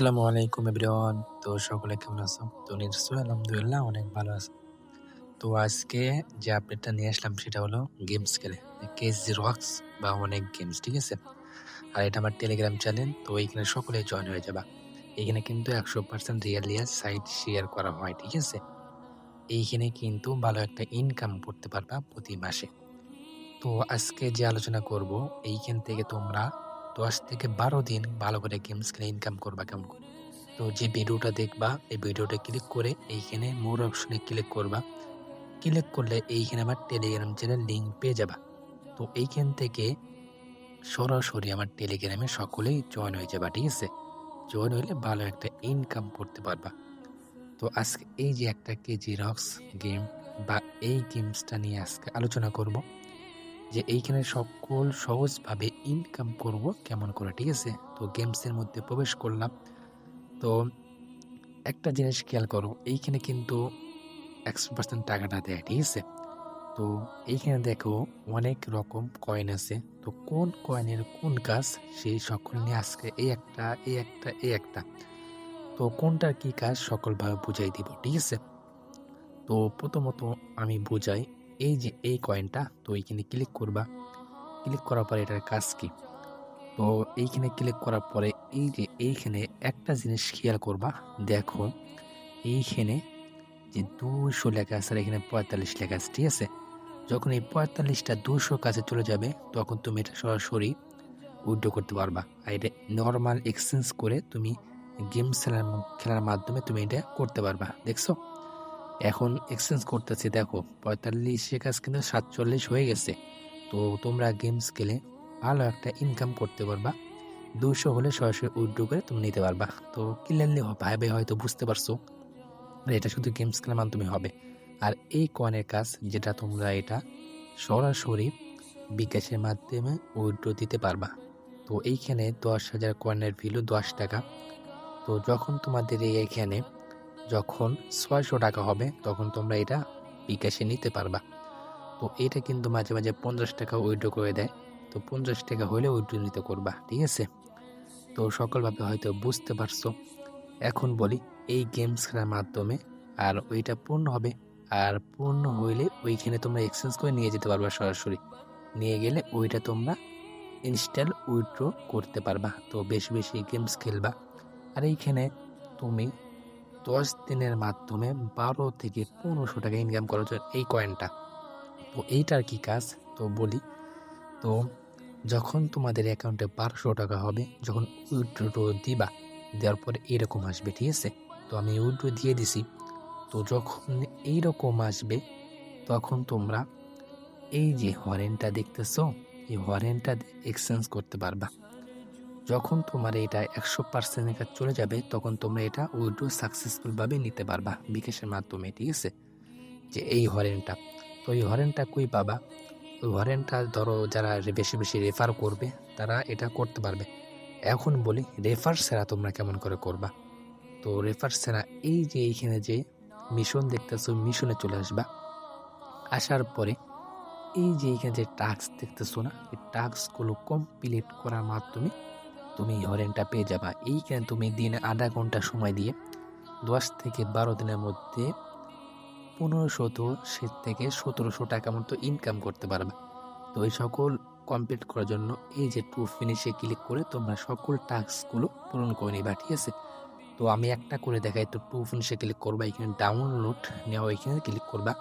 আসসালামু আলাইকুম এভরিওয়ান। তো সকলে কেমন আছো? তো নিশ্চয়ই আলহামদুলিল্লাহ অনেক ভালো আছে। তো আজকে যে আপডেটটা নিয়ে আসলাম সেটা হলো গেমস খেলে। কেস রক্স বা অনেক গেমস ঠিক আছে? আর এটা আমার টেলিগ্রাম চ্যানেল তো এইখানে সকলে জয়েন হয়ে যাবা। এইখানে কিন্তু একশো পার্সেন্ট রিয়ালিয়া সাইট শেয়ার করা হয়, ঠিক আছে? এইখানে কিন্তু ভালো একটা ইনকাম করতে পারবা প্রতি মাসে। তো আজকে যে আলোচনা করব, এইখান থেকে তোমরা দশ থেকে বারো দিন ভালো করে গেমস খেলে ইনকাম করবা কেমন করে? তো যে ভিডিওটা দেখবা, এই ভিডিওটা ক্লিক করে এইখানে মোর অপশনে ক্লিক করবা। ক্লিক করলে এইখানে আমার টেলিগ্রাম চ্যানেল লিঙ্ক পেয়ে যাবা। তো এইখান থেকে সরাসরি আমার টেলিগ্রামে সকলেই জয়েন হয়ে যাবা, ঠিক আছে? জয়েন হলে ভালো একটা ইনকাম করতে পারবা। তো আজকে এই যে একটা কেজি রক্স গেম বা এই গেমসটা নিয়ে আজকে আলোচনা করব। যে এইখানে সকল সহজভাবে ইনকাম করব কেমন করে, ঠিক আছে? তো গেমসের মধ্যে প্রবেশ করলাম। তো একটা জিনিস খেয়াল করো, এইখানে কিন্তু একশো পার্সেন্ট টাকাটা দেয়, ঠিক আছে? তো এইখানে দেখো অনেক রকম কয়েন আছে। তো কোন কয়েনের কোন কাজ সেই সকল নিয়ে আজকে এই একটা এই একটা এই একটা। তো কোনটার কি কাজ সকলভাবে বুঝাই দিব, ঠিক আছে? তো প্রথমত আমি বুঝাই এই যে এই কয়েনটা তো এইখানে ক্লিক করবা। ক্লিক করার পরে এটার কাজ কি? তো এইখানে ক্লিক করার পরে এই যে এইখানে একটা জিনিস খেয়াল করবা। দেখো, এইখানে যে দুশো লেখা আছে আর এখানে পঁয়তাল্লিশ লেখা আছে, ঠিক আছে? যখন এই পঁয়তাল্লিশটা দুশো কাছে চলে যাবে, তখন তুমি এটা সরাসরি উইড্রো করতে পারবা। আর এটা নর্মাল এক্সচেঞ্জ করে তুমি গেম খেলার খেলার মাধ্যমে তুমি এটা করতে পারবা। দেখছ? এখন এক্সচেঞ্জ করতেছি, দেখো, পঁয়তাল্লিশে কাজ কিন্তু সাতচল্লিশ হয়ে গেছে। তো তোমরা গেমস খেলে ভালো একটা ইনকাম করতে পারবা। দুশো হলে সরাসরি উইড্রো করে তুমি নিতে পারবা। তো ক্লিয়ারলি ভাবে হয়তো বুঝতে পারছ। এটা শুধু গেমস খেলার মাধ্যমে হবে। আর এই কয়েনের কাজ, যেটা তোমরা এটা সরাসরি বিকাশের মাধ্যমে উইড্রো দিতে পারবা। তো এইখানে দশ হাজার কয়েনের ভ্যালু দশ টাকা। তো যখন তোমাদের এইখানে যখন ছয়শো টাকা হবে, তখন তোমরা এটা বিকাশে নিতে পারবা। তো এটা কিন্তু মাঝে মাঝে পঞ্চাশ টাকা উইড্রো করে দেয়। তো পঞ্চাশ টাকা হলে উইড্রো নিতে করবা, ঠিক আছে? তো সকলভাবে হয়তো বুঝতে পারছ। এখন বলি, এই গেমস খেলার মাধ্যমে আর ওইটা পূর্ণ হবে। আর পূর্ণ হইলে ওইখানে তোমরা এক্সচেঞ্জ করে নিয়ে যেতে পারবা সরাসরি। নিয়ে গেলে ওইটা তোমরা ইনস্টল উইথড্র করতে পারবা। তো বেশি বেশি গেমস খেলবা। আর এইখানে তুমি দশ দিনের মাধ্যমে বারো থেকে পনেরোশো টাকা ইনকাম করা যায় এই কয়েনটা তো এইটার কি কাজ? তো বলি, তো যখন তোমাদের অ্যাকাউন্টে বারোশো টাকা হবে, যখন উইথড্র দিবা, দেওয়ার পরে এরকম আসবে, ঠিক আছে? তো আমি উইথড্র দিয়ে দিছি। তো যখন এইরকম আসবে, তখন তোমরা এই যে হরেনটা দেখতেছো, এই হরেনটা এক্সচেঞ্জ করতে পারবা। যখন তোমার এটা একশো পার্সেন্টের কাছে চলে যাবে, তখন তোমরা এটা উইড্রো সাকসেসফুলভাবে নিতে পারবা বিকাশের মাধ্যমে, ঠিক আছে? যে এই হরেনটা, তো এই হরেনটা কই পাবা? ওই হরেনটা ধরো যারা বেশি বেশি রেফার করবে, তারা এটা করতে পারবে। এখন বলি রেফার সেরা তোমরা কেমন করে করবা? তো রেফার সেরা এই যে এইখানে যে মিশন দেখতেছো মিশনে চলে আসবা। আসার পরে এই যে এইখানে যে টাস্ক দেখতেছো না, এই টাস্কগুলো কমপ্লিট করার মাধ্যমে তুমি হরেনটা পেয়ে যাবা। এইখানে তুমি দিনে আধা ঘণ্টা সময় দিয়ে দশ থেকে বারো দিনের মধ্যে পনেরোশত সে থেকে সতেরোশো টাকা মতো ইনকাম করতে পারবে। তো এই সকল কমপ্লিট করার জন্য এই যে টু ফিনিশে ক্লিক করে তোমরা সকল টাস্কগুলো পূরণ করে নিবা, ঠিক আছে? তো আমি একটা করে দেখাই, তো টু ফিনিশে ক্লিক করবা, এখানে ডাউনলোড নেওয়া এখানে ক্লিক করবা।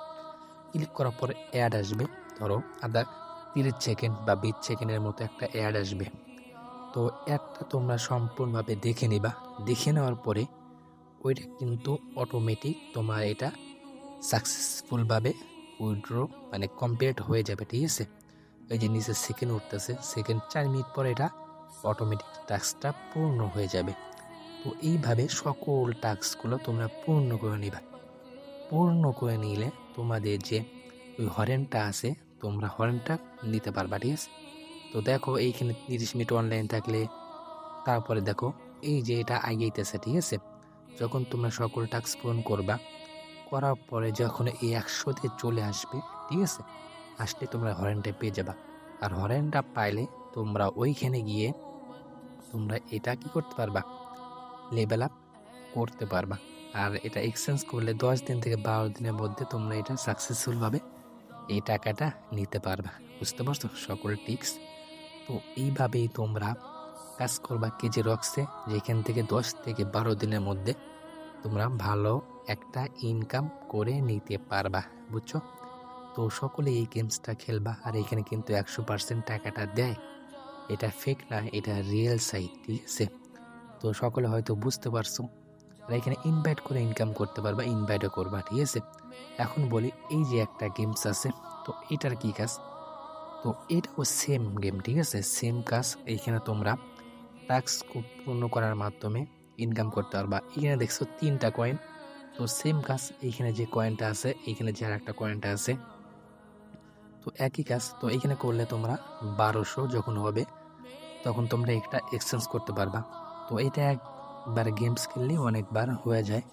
ক্লিক করার পরে অ্যাড আসবে। ধরো আধা তিরিশ সেকেন্ড বা বিশ সেকেন্ডের মতো একটা অ্যাড আসবে। তো একটা তোমরা সম্পূর্ণভাবে দেখে নিবা। দেখে নেওয়ার পরে ওইটা কিন্তু অটোমেটিক তোমার এটা সাকসেসফুলভাবে উইড্রো মানে কমপ্লিট হয়ে যাবে, ঠিক আছে? ওই যে নিচে সেকেন্ড উঠতেছে সেকেন্ড চার মিনিট পরে এটা অটোমেটিক টাস্কটা পূর্ণ হয়ে যাবে। তো এইভাবে সকল টাস্কগুলো তোমরা পূর্ণ করে নিবা। পূর্ণ করে নিলে তোমাদের যে ওই হরেনটা আছে, তোমরা হরেনটা নিতে পারবা, ঠিক আছে? তো দেখো এইখানে তিরিশ মিনিট অনলাইন থাকলে তারপরে দেখো এই যে এটা আগেইতেছে, ঠিক আছে? যখন তোমরা সকল টাস্ক পূরণ করবা, করার পরে যখন এই একশোতে চলে আসবে, ঠিক আছে? আসলে তোমরা হরেনটা পেয়ে যাবা। আর হরেনটা পাইলে তোমরা ওইখানে গিয়ে তোমরা এটা কি করতে পারবা? লেভেল আপ করতে পারবা। আর এটা এক্সচেঞ্জ করলে দশ দিন থেকে বারো দিনের মধ্যে তোমরা এটা সাকসেসফুলভাবে এই টাকাটা নিতে পারবা। বুঝতে পারছ? সকল টিক্স তো এইভাবেই তোমরা কাজ করবা কেজি রক্সে, যেখান থেকে দশ থেকে বারো দিনের মধ্যে তোমরা ভালো একটা ইনকাম করে নিতে পারবা, বুঝছ? তো সকলে এই গেমসটা খেলবা, আর এখানে কিন্তু একশো পার্সেন্ট টাকাটা দেয়। এটা ফেক না, এটা রিয়েল সাইট ঠিক আছে? তো সকলে হয়তো বুঝতে পারছ, আর এখানে ইনভাইট করে ইনকাম করতে পারবা ইনভাইটও করবা, ঠিক আছে? এখন বলি, এই যে একটা গেমস আছে, তো এটার কি কাজ? তো এটাও সেম গেম ঠিক আছে? সেম কাজ এইখানে তোমরা টাস্ক পূর্ণ করার মাধ্যমে ইনকাম করতে পারবা। এখানে দেখছ তিনটা কয়েন তো সেম কাজ এইখানে যে কয়েনটা আছে, এইখানে যে আর একটা কয়েনটা আছে। তো একই কাজ, তো এইখানে করলে তোমরা বারোশো যখন হবে, তখন তোমরা একটা এক্সচেঞ্জ করতে পারবা। তো এটা একবার গেমস খেললে অনেকবার হয়ে যায়।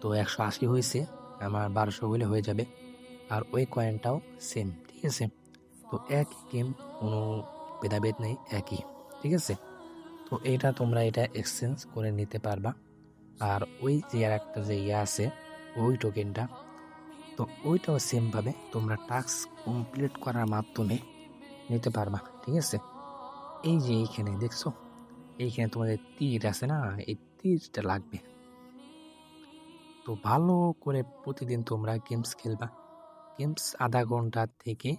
তো একশো আশি হয়েছে, আমার বারোশো হলে হয়ে যাবে। আর ওই কয়েনটাও সেম ঠিক আছে? তো একই গেম কোনো ভেদাভেদ নেই, একই, ঠিক আছে? তো এটা তোমরা এটা এক্সচেঞ্জ করে নিতে পারবা। আর ওই যে আর একটা যে ইয়ে আছে, ওই টোকেনটা তো ওইটাও সেমভাবে তোমরা টাস্ক কমপ্লিট করার মাধ্যমে নিতে পারবা, ঠিক আছে? এই যে এইখানে, দেখছ? এইখানে তোমাদের তীর আছে না, এই তীরটা লাগবে। তো ভালো করে প্রতিদিন তোমরা গেমস খেলবা। গেমস আধা ঘণ্টা থেকে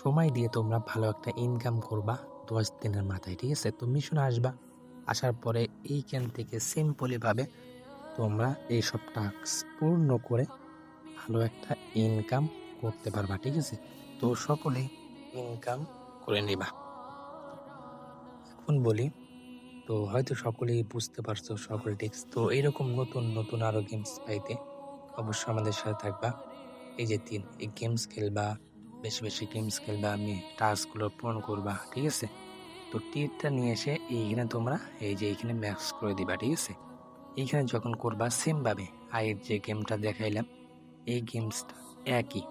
সময় দিয়ে তোমরা ভালো একটা ইনকাম করবা দশ দিনের মাথায়, ঠিক আছে? তো মিশনে আসবা। আসার পরে এইখান থেকে সিম্পলিভাবে তোমরা এইসব টাস্ক পূর্ণ করে ভালো একটা ইনকাম করতে পারবা, ঠিক আছে? তো সকলে ইনকাম করে নিবা। এখন বলি, তো হয়তো সকলেই বুঝতে পারছ, সকল টিক্স তো এরকম নতুন নতুন আরও গেমস পাইতে অবশ্যই আমাদের সাথে থাকবা। এই যে তিন, এই গেমস খেলবা বেশি বেশি গেমস খেলবা, আমি টাস্কগুলো পূরণ করবা, ঠিক আছে? তো টিরটা নিয়ে এসে এইখানে তোমরা এই যে এইখানে ম্যাক্স করে দিবা, ঠিক আছে? এইখানে যখন করবা, সেমভাবে আয়ের যে গেমটা দেখাইলাম, এই গেমসটা একই।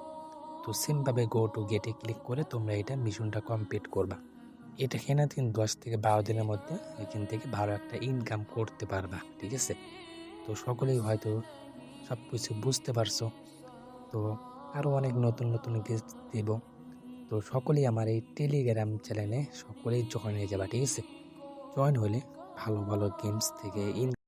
তো সেমভাবে গো টু গেটে ক্লিক করে তোমরা এটা মিশনটা কমপ্লিট করবা। এটা কেনা তিন, দশ থেকে বারো দিনের মধ্যে এখান থেকে ভালো একটা ইনকাম করতে পারবা, ঠিক আছে? তো সকলেই হয়তো সব কিছু বুঝতে পারছ। তো আরও অনেক নতুন নতুন গেস্ট দেব। তো সকলেই আমার এই টেলিগ্রাম চ্যানেলে সকলেই জয়েন হয়ে যাবা, ঠিক আছে? জয়েন হলে ভালো ভালো গেমস থেকে ইন